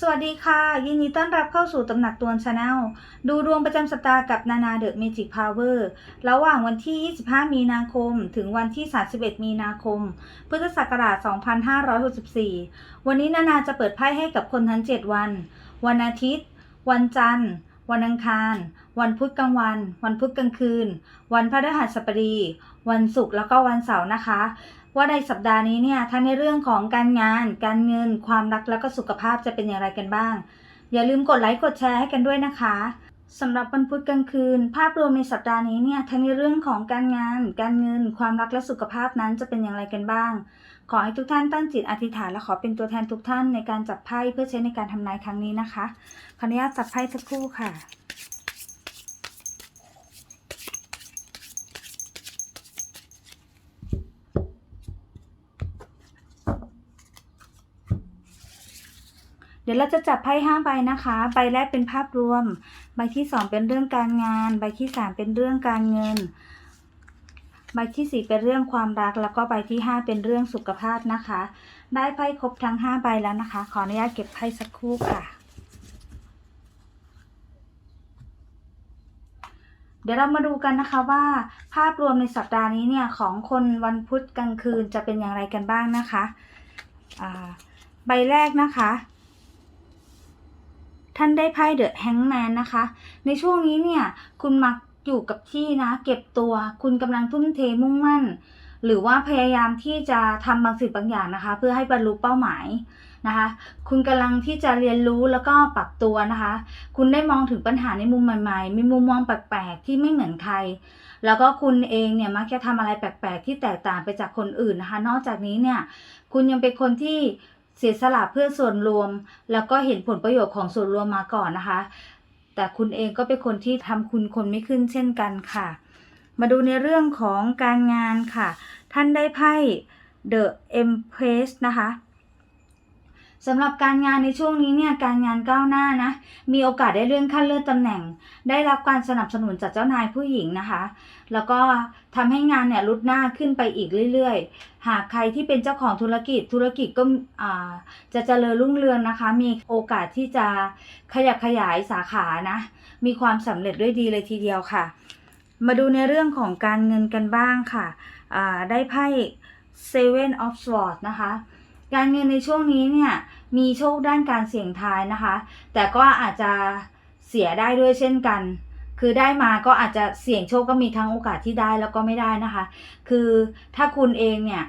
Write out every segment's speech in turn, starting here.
สวัสดีค่ะ ยินดีต้อนรับเข้าสู่ตำหนักตวนชาแนลดูดวงประจำสัปดาห์กับนานาเดอะเมจิกพาวเวอร์ระหว่างวันที่ 25 มีนาคม ถึงวันที่ 31 มีนาคม พุทธศักราช 2564 วันนี้นานาจะเปิดไพ่ให้กับคนทั้ง 7 วัน วันอาทิตย์ วันจันทร์ วันอังคาร วันพุธกลางวัน วันพุธกลางคืน วันพฤหัสบดี วันศุกร์แล้วก็วันเสาร์นะคะ ว่าในสัปดาห์นี้เนี่ยทั้งในเรื่องของการงาน การเงิน ความรักแล้วก็สุขภาพจะเป็นอย่างไรกันบ้าง อย่าลืมกดไลค์กดแชร์ให้กันด้วยนะคะสำหรับวันพุธกลางคืน ภาพรวมในสัปดาห์นี้เนี่ยทั้งในเรื่องของการงาน การเงิน ความรักและสุขภาพนั้นจะเป็นอย่างไรกันบ้าง ขอให้ทุกท่านตั้งจิตอธิษฐานและขอเป็นตัวแทนทุกท่านในการจับไพ่เพื่อใช้ในการทำนายครั้งนี้นะคะขออนุญาตจับไพ่สักครู่ค่ะ เดี๋ยวเราจะจับไพ่ห้าใบนะคะ ใบแรกเป็นภาพรวม ใบที่สองเป็นเรื่องการงาน ใบที่สามเป็นเรื่องการเงิน ใบที่สี่เป็นเรื่องความรัก แล้วก็ใบที่ห้าเป็นเรื่องสุขภาพนะคะ ได้ไพ่ครบทั้งห้าใบแล้วนะคะ ขออนุญาตเก็บไพ่สักครู่ค่ะ เดี๋ยวเรามาดูกันนะคะว่า ภาพรวมในสัปดาห์นี้เนี่ยของคนวันพุธกลางคืนจะเป็นอย่างไรกันบ้างนะคะ ใบแรกนะคะ ท่านได้ไพ่เดอะแฮงแมนนะคะ ในช่วงนี้เนี่ย คุณมักอยู่กับที่นะ เก็บตัว คุณกำลังทุ่มเทมุ่งมั่น หรือว่าพยายามที่จะทำบางสิ่งบางอย่างนะคะ เพื่อให้บรรลุเป้าหมายนะคะ คุณกำลังที่จะเรียนรู้แล้วก็ปรับตัวนะคะ คุณได้มองถึงปัญหาในมุมใหม่ๆ มีมุมมองแปลกๆ ที่ไม่เหมือนใคร แล้วก็คุณเองเนี่ยมักจะทำอะไรแปลกๆ ที่แตกต่างไปจากคนอื่นนะคะ นอกจากนี้เนี่ย คุณยังเป็นคนที่ เสียสละเพื่อส่วนรวม แล้วก็เห็นผลประโยชน์ของส่วนรวมมาก่อนนะคะ แต่คุณเองก็เป็นคนที่ทำคุณคนไม่ขึ้นเช่นกันค่ะ มาดูในเรื่องของการงานค่ะ ท่านได้ไพ่ The Empress นะคะ สำหรับการงานในช่วงนี้เนี่ยการงานก้าวหน้านะ มีโอกาสได้เลื่อนขั้นเลื่อนตำแหน่ง ได้รับการสนับสนุนจากเจ้านายผู้หญิงนะคะ แล้วก็ทำให้งานเนี่ยรุดหน้าขึ้นไปอีกเรื่อยๆ หากใครที่เป็นเจ้าของธุรกิจธุรกิจก็จะเจริญรุ่งเรืองนะคะ มีโอกาสที่จะขยับขยายสาขานะ มีความสำเร็จด้วยดีเลยทีเดียวค่ะ มาดูในเรื่องของการเงินกันบ้างค่ะได้ไพ่ Seven of Swords นะคะ การเงินในช่วงนี้เนี่ย มีโชคด้านการเสี่ยงทายนะคะ แต่ก็อาจจะเสียได้ด้วยเช่นกัน คือได้มาก็อาจจะเสี่ยงโชคก็มีทั้งโอกาสที่ได้แล้วก็ไม่ได้นะคะ คือถ้าคุณเองเนี่ย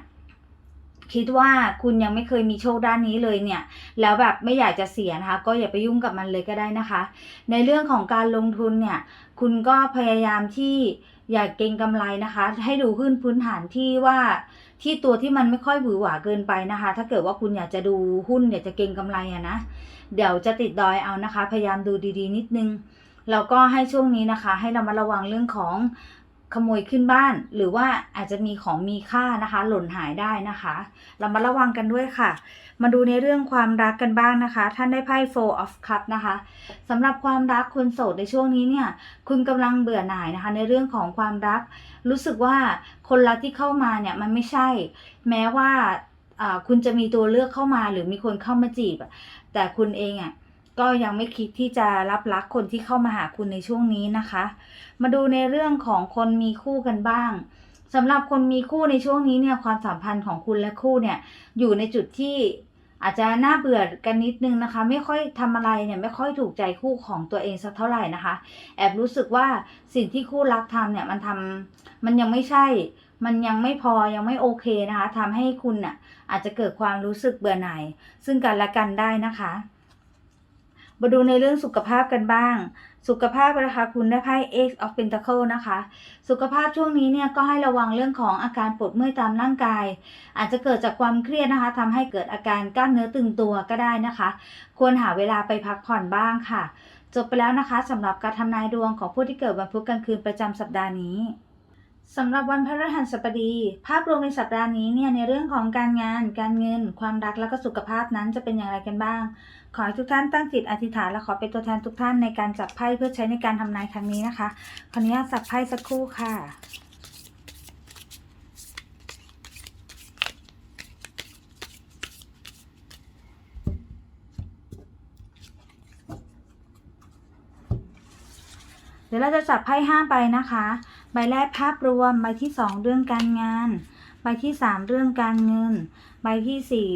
คิดว่าคุณยังไม่เคยมีโชคด้านนี้เลยเนี่ย แล้วแบบไม่อยากจะเสียนะคะ ก็อย่าไปยุ่งกับมันเลยก็ได้นะคะ ในเรื่องของการลงทุนเนี่ย คุณก็พยายามที่อยากเก็งกำไรนะคะ ให้ดูขึ้นพื้นฐานที่ว่า ที่ตัวที่มันไม่ค่อยหวือหวาเกินไปนะคะ ถ้าเกิดว่าคุณอยากจะดูหุ้นอยากจะเก็งกำไรอะนะ เดี๋ยวจะติดดอยเอานะคะ พยายามดูดีๆ นิดนึง แล้วก็ให้ช่วงนี้นะคะ ให้เรามาระวังเรื่องของ ขโมยขึ้นบ้าน หรือว่าอาจจะมีของมีค่านะคะ หล่นหายได้นะคะ เรามาระวังกันด้วยค่ะ มาดูในเรื่องความรักกันบ้างนะคะ ท่านได้ไพ่ Four of Cup นะคะสำหรับความรักคนโสดในช่วงนี้เนี่ย คุณกำลังเบื่อหน่ายนะคะ ในเรื่องของความรัก รู้สึกว่าคนรักที่เข้ามาเนี่ยมันไม่ใช่ แม้ว่าคุณจะมีตัวเลือกเข้ามา หรือมีคนเข้ามาจีบแต่คุณเองอะ ก็ยังไม่คิดที่จะรับรักคนที่เข้ามาหาคุณในช่วงนี้นะคะ มาดูในเรื่องของคนมีคู่กันบ้างสำหรับคนมีคู่ในช่วงนี้เนี่ยความสัมพันธ์ของคุณและคู่เนี่ยอยู่ในจุดที่อาจจะน่าเบื่อกันนิดนึงนะคะ ไม่ค่อยทำอะไรเนี่ยไม่ค่อยถูกใจคู่ของตัวเองสักเท่าไหร่นะคะ แอบรู้สึกว่าสิ่งที่คู่รักทำเนี่ยมันทำมันยังไม่ใช่ มันยังไม่พอยังไม่โอเคนะคะทำให้คุณน่ะอาจจะเกิดความรู้สึกเบื่อหน่ายซึ่งกันและกันได้นะคะ มาดูในเรื่องสุขภาพกันบ้าง สุขภาพนะคะคุณได้ไพ่ X of Pentacle นะคะ สุขภาพช่วงนี้เนี่ยก็ให้ระวังเรื่องของอาการปวดเมื่อยตามร่างกาย อาจจะเกิดจากความเครียดนะคะทำให้เกิดอาการกล้ามเนื้อตึงตัวก็ได้นะคะ ควรหาเวลาไปพักผ่อนบ้างค่ะ จบไปแล้วนะคะสำหรับการทำนายดวงของผู้ที่เกิดวันพุธกลางคืนประจำสัปดาห์นี้สำหรับวันพฤหัสบดี ภาพรวมในสัปดาห์นี้เนี่ยในเรื่องของการงาน การเงิน ความรักและก็สุขภาพนั้นจะเป็นอย่างไรกันบ้าง ขอให้ทุกท่านตั้งจิตอธิษฐานและขอเป็นตัวแทนทุกท่านในการจับไพ่เพื่อใช้ในการทำนายครั้งนี้นะคะขออนุญาตจับไพ่สักครู่ค่ะเดี๋ยวเราจะจับไพ่ห้าใบนะคะ ใบแรกภาพรวม ใบที่สองเรื่องการงาน ใบที่สามเรื่องการเงิน ใบที่สี่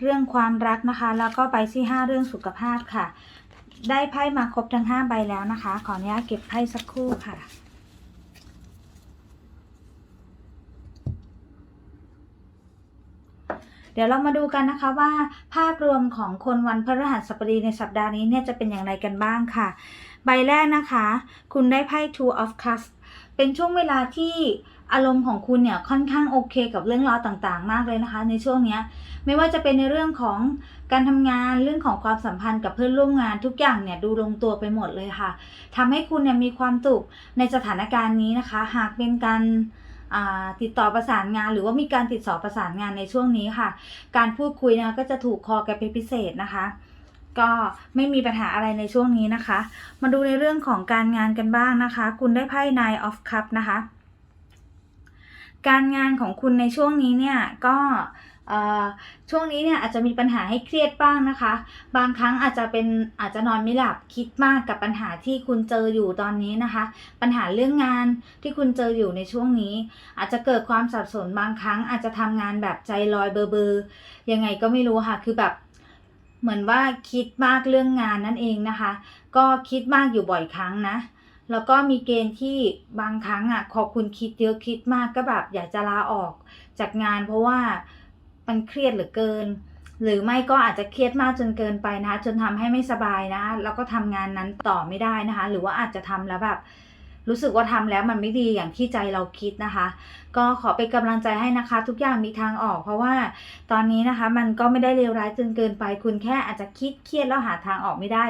เรื่องความรักนะคะ แล้วก็ใบที่ห้าเรื่องสุขภาพค่ะ ได้ไพ่มาครบทั้งห้าใบแล้วนะคะ ขออนุญาตเก็บไพ่สักครู่ค่ะเดี๋ยวเรามาดูกันนะคะว่าภาพรวมของคนวันพฤหัสบดีในสัปดาห์นี้เนี่ยจะเป็นอย่างไรกันบ้างค่ะ ใบแรกนะคะ คุณได้ไพ่ Two of Cups เป็นช่วงเวลาที่ อารมณ์ของคุณเนี่ยค่อนข้างโอเคกับเรื่องราวต่างๆ มากเลยนะคะ ในช่วงเนี้ยไม่ว่าจะเป็นในเรื่องของการทำงานเรื่องของความสัมพันธ์กับเพื่อนร่วมงานทุกอย่างเนี่ยดูลงตัวไปหมดเลยค่ะทำให้คุณเนี่ยมีความสุขในสถานการณ์นี้นะคะ หากเป็นการติดต่อประสานงาน หรือว่ามีการติดต่อประสานงานในช่วงนี้ค่ะ การพูดคุยนะคะก็จะถูกคอกันเป็นพิเศษนะคะ ก็ไม่มีปัญหาอะไรในช่วงนี้นะคะ มาดูในเรื่องของการงานกันบ้างนะคะ คุณได้ไพ่ Nine of Cup นะคะ การงานของคุณในช่วงนี้เนี่ยก็ช่วงนี้เนี่ยอาจจะมีปัญหาให้เครียดบ้างนะคะ บางครั้งอาจจะเป็นอาจจะนอนไม่หลับคิดมากกับปัญหาที่คุณเจออยู่ตอนนี้นะคะ ปัญหาเรื่องงานที่คุณเจออยู่ในช่วงนี้ อาจจะเกิดความสับสนบางครั้งอาจจะทำงานแบบใจลอยเบอร์เบอร์ยังไงก็ไม่รู้ค่ะ คือแบบเหมือนว่าคิดมากเรื่องงานนั่นเองนะคะ ก็คิดมากอยู่บ่อยครั้งนะ แล้วก็มีเกณฑ์ที่บางครั้งอะขอคุณคิดเยอะคิดมากก็แบบอยากจะลาออกจากงานเพราะว่ามันเครียดเหลือเกิน หรือไม่ก็อาจจะเครียดมากจนเกินไปนะคะจนทำให้ไม่สบายนะ แล้วก็ทำงานนั้นต่อไม่ได้นะคะ หรือว่าอาจจะทำแล้วแบบ รู้สึกว่าทำแล้วมันไม่ดีอย่างที่ใจเราคิดนะคะ ก็ขอเป็นกำลังใจให้นะคะ ทุกอย่างมีทางออก เพราะว่าตอนนี้นะคะ มันก็ไม่ได้เลวร้ายจนเกินไป คุณแค่อาจจะคิดเครียดแล้วหาทางออกไม่ได้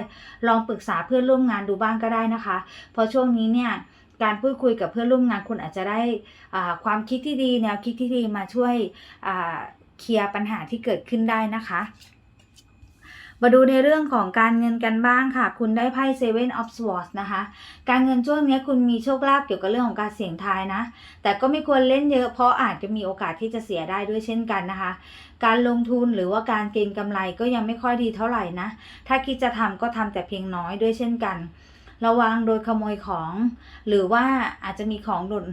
ลองปรึกษาเพื่อนร่วมงานดูบ้างก็ได้นะคะ เพราะช่วงนี้เนี่ยการพูดคุยกับเพื่อนร่วมงานคุณอาจจะได้ความคิดที่ดีแนวคิดที่ดีมาช่วยเคลียร์ปัญหาที่เกิดขึ้นได้นะคะ มาดูในเรื่องของการเงินกันบ้างค่ะ คุณได้ไพ่ Seven of Swords นะคะ การเงินช่วงนี้คุณมีโชคลาภเกี่ยวกับเรื่องของการเสี่ยงทายนะ แต่ก็ไม่ควรเล่นเยอะเพราะอาจจะมีโอกาสที่จะเสียได้ด้วยเช่นกันนะคะ การลงทุนหรือว่าการเก็งกำไรก็ยังไม่ค่อยดีเท่าไหร่นะ ถ้าคิดจะทำก็ทำแต่เพียงน้อยด้วยเช่นกันระวังโดยขโมยของ หรือว่าอาจจะมีของหล่น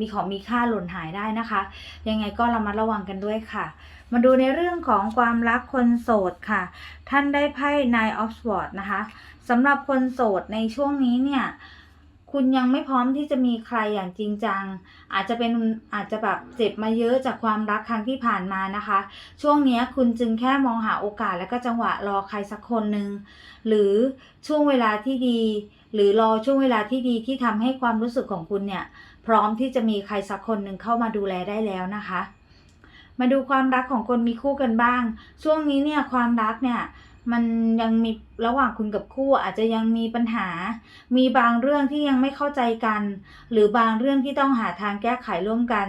มีของมีค่าหล่นหายได้นะคะ ยังไงก็ระมัดระวังกันด้วยค่ะ มาดูในเรื่องของความรักคนโสดค่ะ ท่านได้ไพ่ Nine of Swords นะคะสำหรับคนโสดในช่วงนี้เนี่ย คุณยังไม่พร้อมที่จะมีใครอย่างจริงจัง อาจจะเป็นอาจจะแบบเจ็บมาเยอะจากความรักครั้งที่ผ่านมานะคะ ช่วงนี้คุณจึงแค่มองหาโอกาสและก็จังหวะรอใครสักคนหนึ่งหรือช่วงเวลาที่ดีหรือรอช่วงเวลาที่ดีที่ทำให้ความรู้สึกของคุณเนี่ย พร้อมที่จะมีใครสักคนหนึ่งเข้ามาดูแลได้แล้วนะคะ มาดูความรักของคนมีคู่กันบ้าง ช่วงนี้เนี่ยความรักเนี่ยมันยังมีระหว่างคุณกับคู่อาจจะยังมีปัญหา มีบางเรื่องที่ยังไม่เข้าใจกัน หรือบางเรื่องที่ต้องหาทางแก้ไขร่วมกัน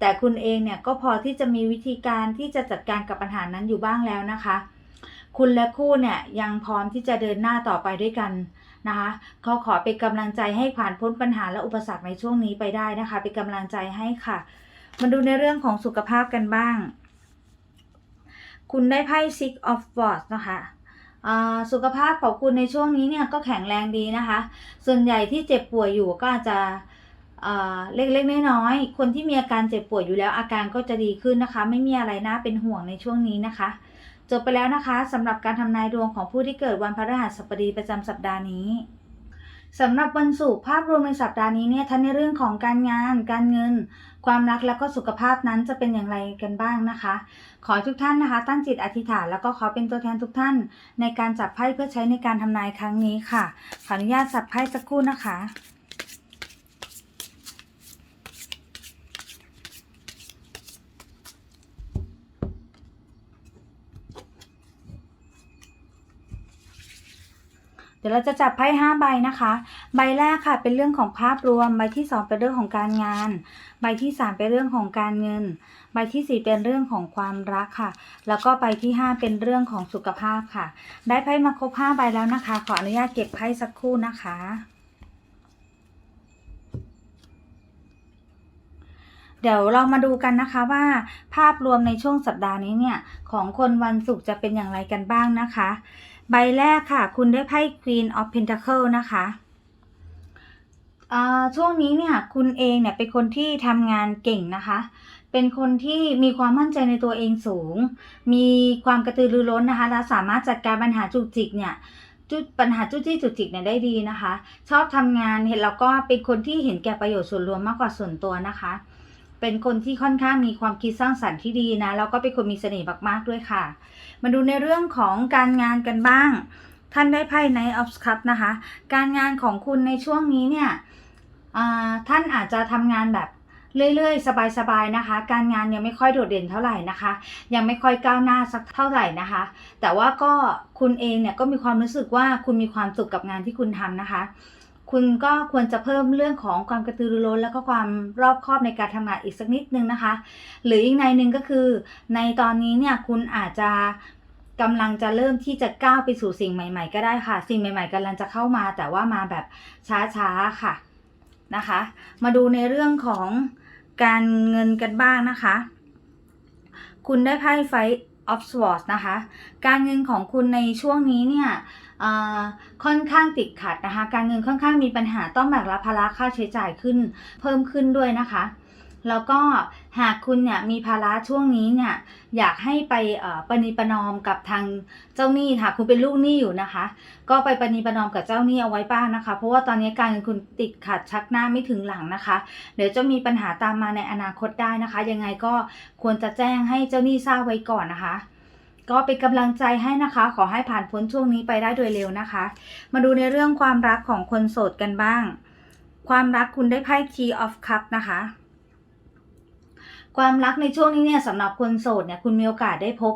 แต่คุณเองเนี่ยก็พอที่จะมีวิธีการที่จะจัดการกับปัญหานั้นอยู่บ้างแล้วนะคะ คุณและคู่เนี่ยยังพร้อมที่จะเดินหน้าต่อไปด้วยกันนะคะขอขอเป็นกำลังใจให้ผ่านพ้นปัญหาและอุปสรรคในช่วงนี้ไปได้นะคะ เป็นกำลังใจให้ค่ะ มาดูในเรื่องของสุขภาพกันบ้าง คุณได้ไพ่ Six of Swords นะคะสุขภาพของคุณในช่วงนี้เนี่ยก็แข็งแรงดีนะคะ ส่วนใหญ่ที่เจ็บป่วยอยู่ก็อาจจะเล็กๆน้อยๆคนที่มีอาการเจ็บป่วยอยู่แล้วอาการก็จะดีขึ้นนะคะ ไม่มีอะไรน่าเป็นห่วงในช่วงนี้นะคะ จบไปแล้วนะคะสำหรับการทำนายดวงของผู้ที่เกิดวันพฤหัสบดีประจำสัปดาห์นี้สำหรับวันศุกร์ภาพรวมในสัปดาห์นี้เนี่ยทั้งในเรื่องของการงาน การเงิน ความรักและก็สุขภาพนั้นจะเป็นอย่างไรกันบ้างนะคะ ขอให้ทุกท่านนะคะ ตั้งจิตอธิษฐานแล้วก็ขอเป็นตัวแทนทุกท่าน ในการจับไพ่เพื่อใช้ในการทำนายครั้งนี้ค่ะ ขออนุญาตสับไพ่สักครู่นะคะเดี๋ยวเราจะจับไพ่ห้าใบนะคะ ใบแรกค่ะเป็นเรื่องของภาพรวม ใบที่สองเป็นเรื่องของการงาน ใบที่สามเป็นเรื่องของการเงิน ใบที่สี่เป็นเรื่องของความรักค่ะ แล้วก็ใบที่ห้าเป็นเรื่องของสุขภาพค่ะ ได้ไพ่มาครบห้าใบแล้วนะคะ ขออนุญาตเก็บไพ่สักครู่นะคะเดี๋ยวเรามาดูกันนะคะว่าภาพรวมในช่วงสัปดาห์นี้เนี่ย ของคนวันศุกร์จะเป็นอย่างไรกันบ้างนะคะ ใบแรกค่ะ คุณได้ไพ่ Queen of Pentacle นะคะ อ่าช่วงนี้เนี่ยคุณเองเนี่ยเป็นคนที่ทำงานเก่งนะคะ เป็นคนที่มีความมั่นใจในตัวเองสูง มีความกระตือรือร้นนะคะ และสามารถจัดการปัญหาจุกจิกเนี่ยจุดปัญหาจุกจิกจุกจิกเนี่ยได้ดีนะคะ ชอบทำงานเห็นแล้วก็เป็นคนที่เห็นแก่ประโยชน์ส่วนรวมมากกว่าส่วนตัวนะคะ เป็นคนที่ค่อนข้างมีความคิดสร้างสรรค์ที่ดีนะแล้วก็เป็นคนมีเสน่ห์มากๆด้วยค่ะ มาดูในเรื่องของการงานกันบ้าง ท่านได้ไพ่ในออฟคัพนะคะ การงานของคุณในช่วงนี้เนี่ย ท่านอาจจะทำงานแบบเรื่อยๆ สบายๆ นะคะ การงานยังไม่ค่อยโดดเด่นเท่าไหร่นะคะ ยังไม่ค่อยก้าวหน้าสักเท่าไหร่นะคะ แต่ว่าก็คุณเองเนี่ยก็มีความรู้สึกว่าคุณมีความสุขกับงานที่คุณทำนะคะ คุณก็ควรจะเพิ่มเรื่องของความกระตือรือร้น แล้วก็ความรอบคอบในการทำงานอีกสักนิดนึงนะคะ หรืออีกในหนึ่งก็คือ ในตอนนี้เนี่ยคุณอาจจะกำลังจะเริ่มที่จะก้าวไปสู่สิ่งใหม่ ๆ ก็ได้ค่ะ สิ่งใหม่ ๆกำลังจะเข้ามา แต่ว่ามาแบบช้าๆค่ะ นะคะ มาดูในเรื่องของการเงินกันบ้างนะคะ คุณได้ไพ่ไฟออฟสวอตนะคะ การเงินของคุณในช่วงนี้เนี่ยค่อนข้างติดขัดนะคะ การเงินค่อนข้างมีปัญหาต้องแบกรับภาระค่าใช้จ่ายขึ้น เพิ่มขึ้นด้วยนะคะ แล้วก็หากคุณเนี่ยมีภาระช่วงนี้เนี่ยอยากให้ไปประนีประนอมกับทางเจ้าหนี้ค่ะคุณเป็นลูกหนี้อยู่นะคะ ก็ไปประนีประนอมกับเจ้าหนี้เอาไว้บ้างนะคะ เพราะว่าตอนนี้การเงินคุณติดขัดชักหน้าไม่ถึงหลังนะคะ เดี๋ยวจะมีปัญหาตามมาในอนาคตได้นะคะ ยังไงก็ควรจะแจ้งให้เจ้าหนี้ทราบไว้ก่อนนะคะก็เป็นกำลังใจให้นะคะ ขอให้ผ่านพ้นช่วงนี้ไปได้โดยเร็วนะคะ มาดูในเรื่องความรักของคนโสดกันบ้าง ความรักคุณได้ไพ่ Tea of Cup นะคะ ความรักในช่วงนี้เนี่ยสำหรับคนโสดเนี่ยคุณมีโอกาสได้พบ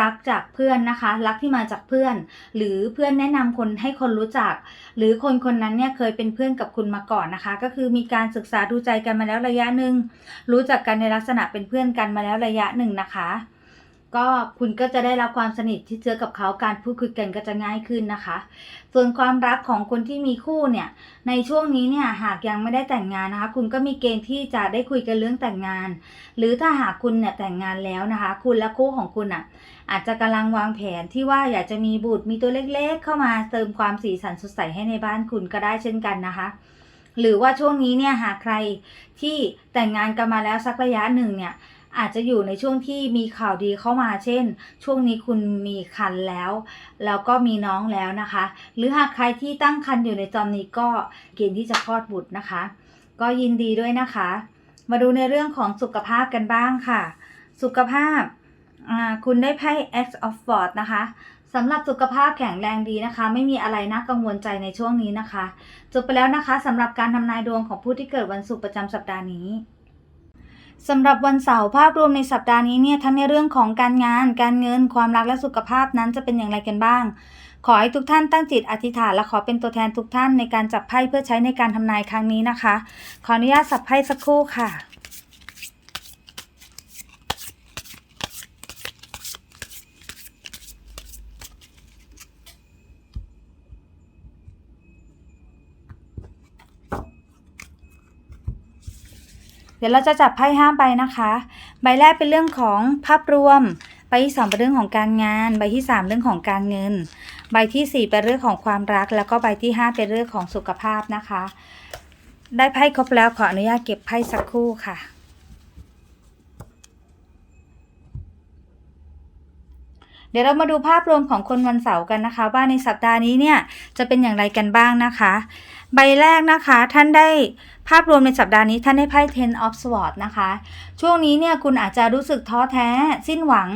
รักจากเพื่อนนะคะ รักที่มาจากเพื่อน หรือเพื่อนแนะนำคนให้คนรู้จัก หรือคนคนนั้นเนี่ยเคยเป็นเพื่อนกับคุณมาก่อนนะคะ ก็คือมีการศึกษาดูใจกันมาแล้วระยะหนึ่งรู้จักกันในลักษณะเป็นเพื่อนกันมาแล้วระยะหนึ่งนะคะ ก็คุณก็จะได้รับความสนิทที่เจอกับเขาการพูดคุยกันก็จะง่ายขึ้นนะคะ ส่วนความรักของคนที่มีคู่เนี่ยในช่วงนี้เนี่ยหากยังไม่ได้แต่งงานนะคะ คุณก็มีเกณฑ์ที่จะได้คุยกันเรื่องแต่งงาน หรือถ้าหากคุณเนี่ยแต่งงานแล้วนะคะ คุณและคู่ของคุณอะอาจจะกำลังวางแผนที่ว่าอยากจะมีบุตรมีตัวเล็กๆ เข้ามาเติมความสีสันสดใสให้ในบ้านคุณก็ได้เช่นกันนะคะหรือว่าช่วงนี้เนี่ยหากใครที่แต่งงานกันมาแล้วสักระยะหนึ่งเนี่ย อาจจะอยู่ในช่วงที่มีข่าวดีเข้ามาเช่น ช่วงนี้คุณมีคันแล้ว แล้วก็มีน้องแล้วนะคะ หรือหากใครที่ตั้งคันอยู่ในตอนนี้ก็เกณฑ์ที่จะคลอดบุตรนะคะ ก็ยินดีด้วยนะคะ มาดูในเรื่องของสุขภาพกันบ้างค่ะ สุขภาพคุณได้ไพ่ X of s w o r d นะคะสำหรับสุขภาพแข็งแรงดีนะคะ ไม่มีอะไรน่ากังวลใจในช่วงนี้นะคะ จบไปแล้วนะคะสำหรับการทำนายดวงของผู้ที่เกิดวันศุกร์ประจำสัปดาห์นี้ สำหรับวันเสาร์ภาพรวมในสัปดาห์นี้เนี่ยทั้งในเรื่องของการงาน การเงิน ความรักและสุขภาพนั้นจะเป็นอย่างไรกันบ้าง ขอให้ทุกท่านตั้งจิตอธิษฐานและขอเป็นตัวแทนทุกท่านในการจับไพ่เพื่อใช้ในการทำนายครั้งนี้นะคะ ขออนุญาตสับไพ่สักครู่ค่ะ ดี๋ยวเราจะจับไพ่ห้าใบนะคะ ใบแรกเป็นเรื่องของภาพรวม ใบที่สองเป็นเรื่องของการงาน ใบที่สามเรื่องของการเงิน ใบที่สี่เป็นเรื่องของความรัก แล้วก็ใบที่ห้าเป็นเรื่องของสุขภาพนะคะ ได้ไพ่ครบแล้วขออนุญาตเก็บไพ่สักครู่ค่ะเดี๋ยวเรามาดูภาพรวมของคนวันเสาร์กันนะคะ ว่าในสัปดาห์นี้เนี่ยจะเป็นอย่างไรกันบ้างนะคะใบแรกนะคะท่านได้ภาพรวมในสัปดาห์นี้ท่านได้ไพ่ Ten of Swords นะคะ ช่วงนี้เนี่ยคุณอาจจะรู้สึกท้อแท้ สิ้นหวัง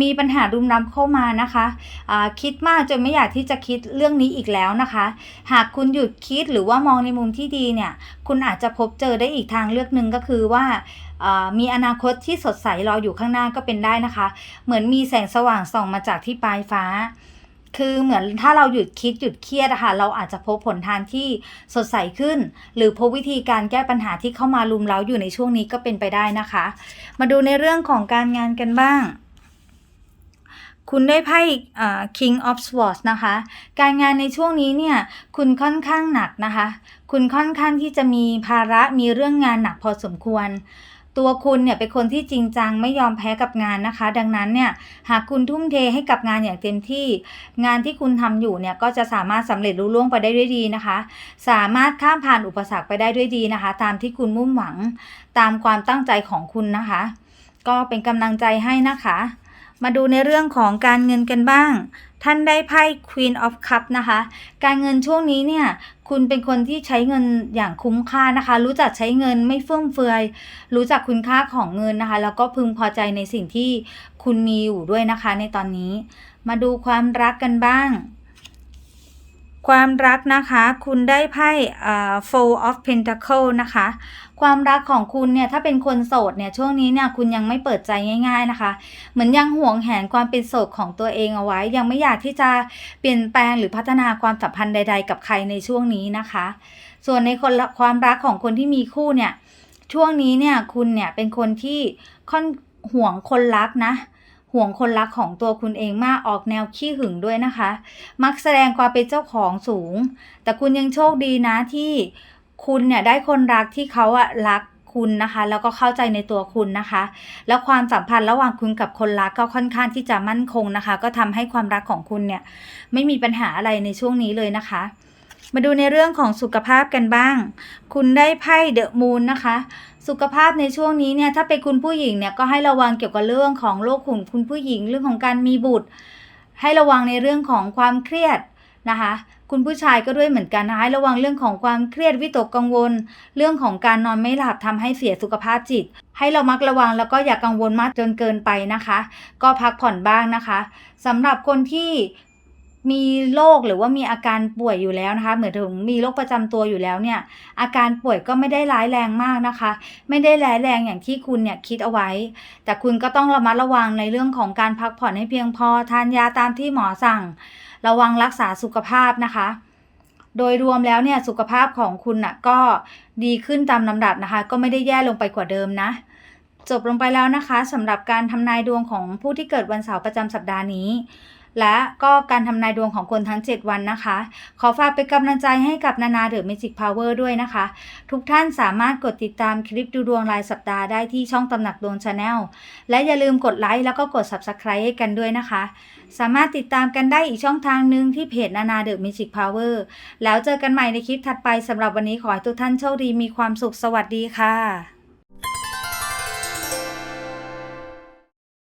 มีปัญหารุมรำเข้ามานะคะอ่าคิดมากจนไม่อยากที่จะคิดเรื่องนี้อีกแล้วนะคะ หากคุณหยุดคิดหรือว่ามองในมุมที่ดีเนี่ย คุณอาจจะพบเจอได้อีกทางเลือกหนึ่งก็คือว่ามีอนาคตที่สดใสรออยู่ข้างหน้าก็เป็นได้นะคะ เหมือนมีแสงสว่างส่องมาจากที่ปลายฟ้า คือเหมือนถ้าเราหยุดคิดหยุดเครียดอะค่ะเราอาจจะพบผลทางที่สดใสขึ้น หรือพบวิธีการแก้ปัญหาที่เข้ามาลุมเร้าอยู่ในช่วงนี้ก็เป็นไปได้นะคะ มาดูในเรื่องของการงานกันบ้าง คุณได้ไพ่ King of Swords นะคะ การงานในช่วงนี้เนี่ยคุณค่อนข้างหนักนะคะ คุณค่อนข้างที่จะมีภาระมีเรื่องงานหนักพอสมควร ตัวคุณเนี่ยเป็นคนที่จริงจังไม่ยอมแพ้กับงานนะคะ ดังนั้นเนี่ยหากคุณทุ่มเทให้กับงานอย่างเต็มที่ งานที่คุณทำอยู่เนี่ยก็จะสามารถสำเร็จรุ่ล่วงไปได้ด้วยดีนะคะ สามารถข้ามผ่านอุปสรรคไปได้ด้วยดีนะคะ ตามที่คุณมุ่งหวังตามความตั้งใจของคุณนะคะ ก็เป็นกำลังใจให้นะคะ มาดูในเรื่องของการเงินกันบ้างท่านได้ไพ่ Queen of Cup นะคะ การเงินช่วงนี้เนี่ย คุณเป็นคนที่ใช้เงินอย่างคุ้มค่านะคะ รู้จักใช้เงินไม่ฟุ่มเฟือย รู้จักคุณค่าของเงินนะคะ แล้วก็พึงพอใจในสิ่งที่คุณมีอยู่ด้วยนะคะในตอนนี้ มาดูความรักกันบ้าง ความรักนะคะ คุณได้ไพ่อ่า Four of Pentacle นะคะ ความรักของคุณเนี่ย ถ้าเป็นคนโสดเนี่ย ช่วงนี้เนี่ย คุณยังไม่เปิดใจง่ายๆนะคะ เหมือนยังห่วงแหนความเป็นโสดของตัวเองเอาไว้ ยังไม่อยากที่จะเปลี่ยนแปลงหรือพัฒนาความสัมพันธ์ใด ๆ กับใครในช่วงนี้นะคะ ส่วนในคนความรักของคนที่มีคู่เนี่ย ช่วงนี้เนี่ย คุณเนี่ยเป็นคนที่ค่อนห่วงคนรักนะ ห่วงคนรักของตัวคุณเองมากออกแนวขี้หึงด้วยนะคะ มักแสดงความเป็นเจ้าของสูง แต่คุณยังโชคดีนะที่คุณเนี่ยได้คนรักที่เขาอะรักคุณนะคะแล้วก็เข้าใจในตัวคุณนะคะ แล้วความสัมพันธ์ระหว่างคุณกับคนรักก็ค่อนข้างที่จะมั่นคงนะคะ ก็ทำให้ความรักของคุณเนี่ยไม่มีปัญหาอะไรในช่วงนี้เลยนะคะ มาดูในเรื่องของสุขภาพกันบ้าง คุณได้ไพ่เดอะมูนนะคะ สุขภาพในช่วงนี้เนี่ยถ้าเป็นคุณผู้หญิงเนี่ยก็ให้ระวังเกี่ยวกับเรื่องของโรคของคุณผู้หญิงเรื่องของการมีบุตร ให้ระวังในเรื่องของความเครียดนะคะคุณผู้ชายก็ด้วยเหมือนกันนะคะให้ระวังเรื่องของความเครียดวิตกกังวล เรื่องของการนอนไม่หลับทำให้เสียสุขภาพจิต ให้เรามักระวังแล้วก็อย่ากังวลมากจนเกินไปนะคะ ก็พักผ่อนบ้างนะคะสำหรับคนที่ มีโรคหรือว่ามีอาการป่วยอยู่แล้วนะคะเหมือนถึงมีโรคประจำตัวอยู่แล้วเนี่ยอาการป่วยก็ไม่ได้ร้ายแรงมากนะคะ ไม่ได้ร้ายแรงอย่างที่คุณเนี่ยคิดเอาไว้ แต่คุณก็ต้องระมัดระวังในเรื่องของการพักผ่อนให้เพียงพอทานยาตามที่หมอสั่ง ระวังรักษาสุขภาพนะคะ โดยรวมแล้วเนี่ยสุขภาพของคุณน่ะก็ดีขึ้นตามลำดับนะคะ ก็ไม่ได้แย่ลงไปกว่าเดิมนะจบลงไปแล้วนะคะสำหรับการทำนายดวงของผู้ที่เกิดวันเสาร์ประจำสัปดาห์นี้ และก็การทำนายดวงของคนทั้ง 7 วันนะคะ ขอฝากเป็นกำลังใจให้กับนานาเดอะเมจิกพาวเวอร์ด้วยนะคะ ทุกท่านสามารถกดติดตามคลิปดูดวงรายสัปดาห์ได้ที่ช่องตำหนักดวงชาแนลและอย่าลืมกดไลค์แล้วก็กด Subscribe ให้กันด้วยนะคะ สามารถติดตามกันได้อีกช่องทางหนึ่งที่เพจนานาเดอะเมจิกพาวเวอร์แล้วเจอกันใหม่ในคลิปถัดไปสำหรับวันนี้ขอให้ทุกท่านโชคดีมีความสุขสวัสดีค่ะ